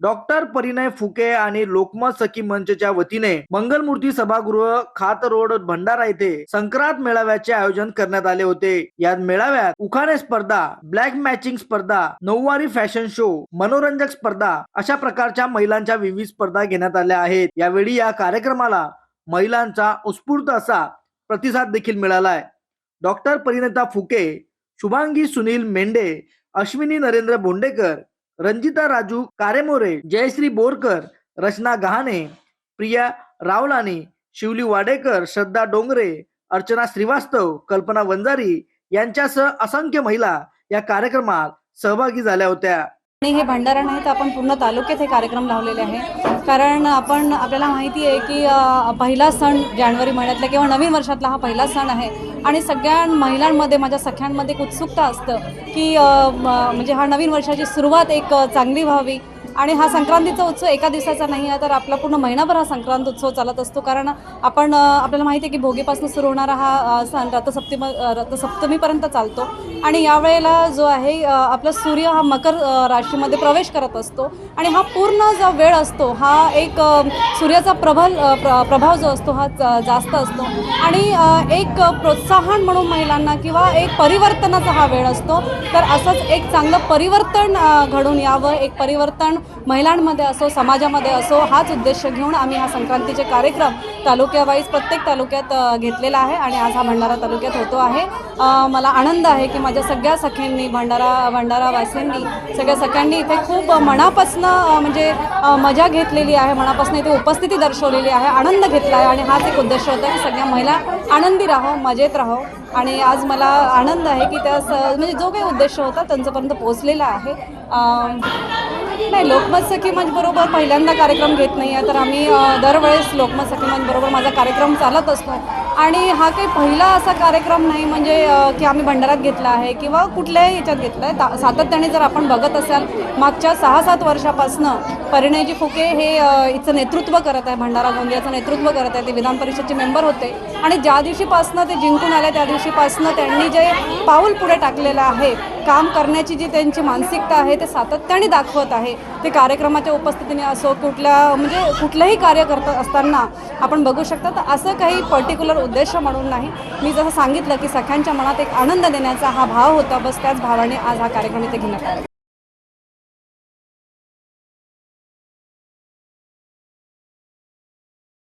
Doctor Parinay Phuke आणि लोकमत सखी मंचच्या वतीने मंगलमूर्ती सभागृह खात रोड भंडारा येथे संक्रांत मेळाव्याचे आयोजन करण्यात आले होते. या मेळाव्यात उखाणे स्पर्धा ब्लॅक मॅचिंग स्पर्धा नऊवारी फॅशन शो मनोरंजक स्पर्धा अशा प्रकारच्या महिलांच्या विविध स्पर्धा घेण्यात आल्या आहेत. यावेळी या कार्यक्रमाला महिलांचा उत्स्फूर्त असा प्रतिसाद देखील मिळालाय. डॉक्टर परिणता फुके शुभांगी सुनील मेंढे अश्विनी नरेंद्र बोंडेकर रंजिता राजू कारेमोरे जयश्री बोरकर रचना गहाणे प्रिया रावलानी शिवली वाडेकर श्रद्धा डोंगरे अर्चना श्रीवास्तव कल्पना वंजारी यांच्यासह असंख्य महिला या कार्यक्रमात सहभागी झाल्या होत्या. आणि हे भंडारा नाही तर आपण पूर्ण तालुक्यात हे कार्यक्रम लावलेले आहे. कारण आपण आपल्याला माहिती आहे की पहिला सण जानेवारी महिन्यातला किंवा नवीन वर्षातला हा पहिला सण आहे. आणि सगळ्या महिलांमध्ये माझ्या सख्यांमध्ये एक उत्सुकता असतं की म्हणजे हा नवीन वर्षाची सुरुवात एक चांगली व्हावी. आणि हा संक्रांतीचा उत्सव एका दिवसाचा नाही आहे तर आपला पूर्ण महिनाभर हा संक्रांत उत्सव चालत असतो. कारण आपण आपल्याला माहिती आहे की भोगीपासून सुरू होणारा हा सण रथसप्तमी रथसप्तमीपर्यंत चालतो. आणि यावेळेला जो आहे आपला सूर्य हा मकर राशीमध्ये प्रवेश करत असतो. आणि हा पूर्ण जो वेळ असतो हा एक सूर्याचा प्रबल प्र प्रभाव जो असतो हा जास्त असतो. आणि एक प्रोत्साहन म्हणून महिलांना किंवा एक परिवर्तनाचा हा वेळ असतो. तर असंच एक चांगलं परिवर्तन घडून यावं. एक परिवर्तन महिलांमध्ये असो समाजामध्ये असो हाच उद्देश घेऊन आम्ही हा संक्रांतीचे कार्यक्रम तालुक्यावाईज प्रत्येक तालुक्यात घेतलेला आहे आणि आज हा भंडारा तालुक्यात होतो आहे. मला आनंद आहे की माझ्या सगळ्या सख्यांनी भंडारा भंडारावासींनी सगळ्या सख्यांनी इथे खूप मनापासनं म्हणजे मजा घेतलेली आहे मनापासून इथे उपस्थिती दर्शवलेली आहे आनंद घेतला आहे आणि हाच एक उद्देश होता की सगळ्या महिला आनंदी राहो मजेत राहो. आणि आज मला आनंद आहे की त्या स म्हणजे जो काही उद्देश होता त्यांच्यापर्यंत पोहोचलेला आहे. नाही लोकमत सखी मंच बरोबर पहिल्यांदा कार्यक्रम घेत नाही आहे. तर आम्ही दरवेळेस लोकमत सखी मंच बरोबर माझा कार्यक्रम चालत असतो. आणि हा काही पहिला असा कार्यक्रम नाही म्हणजे की आम्ही भंडारात घेतला आहे किंवा कुठल्याही याच्यात घेतला आहे. ता सातत्याने जर आपण बघत असाल मागच्या सहा सात वर्षापासनं परिणयजी फुके हे इचं नेतृत्व करत आहे भंडारा गोंदियाचं नेतृत्व करत आहे. ते विधान परिषदचे मेंबर होते. आणि ज्या दिवशीपासनं ते जिंकून आले त्या दिवशीपासनं त्यांनी जे पाऊल पुढे टाकलेलं आहे काम करण्याची जी त्यांची मानसिकता आहे ते सातत्याने दाखवत आहे. ते कार्यक्रमाच्या उपस्थितीने असो कुठल्या म्हणजे कुठलंही कार्य करत असताना आपण बघू शकता. तर असं काही पर्टिक्युलर उद्देश म्हणून नाही. मी जसं सांगितलं की सख्यांच्या मनात एक आनंद देण्याचा हा भाव होता. बस त्याच भावाने आज हा कार्यक्रम इथे घेण्यात आला.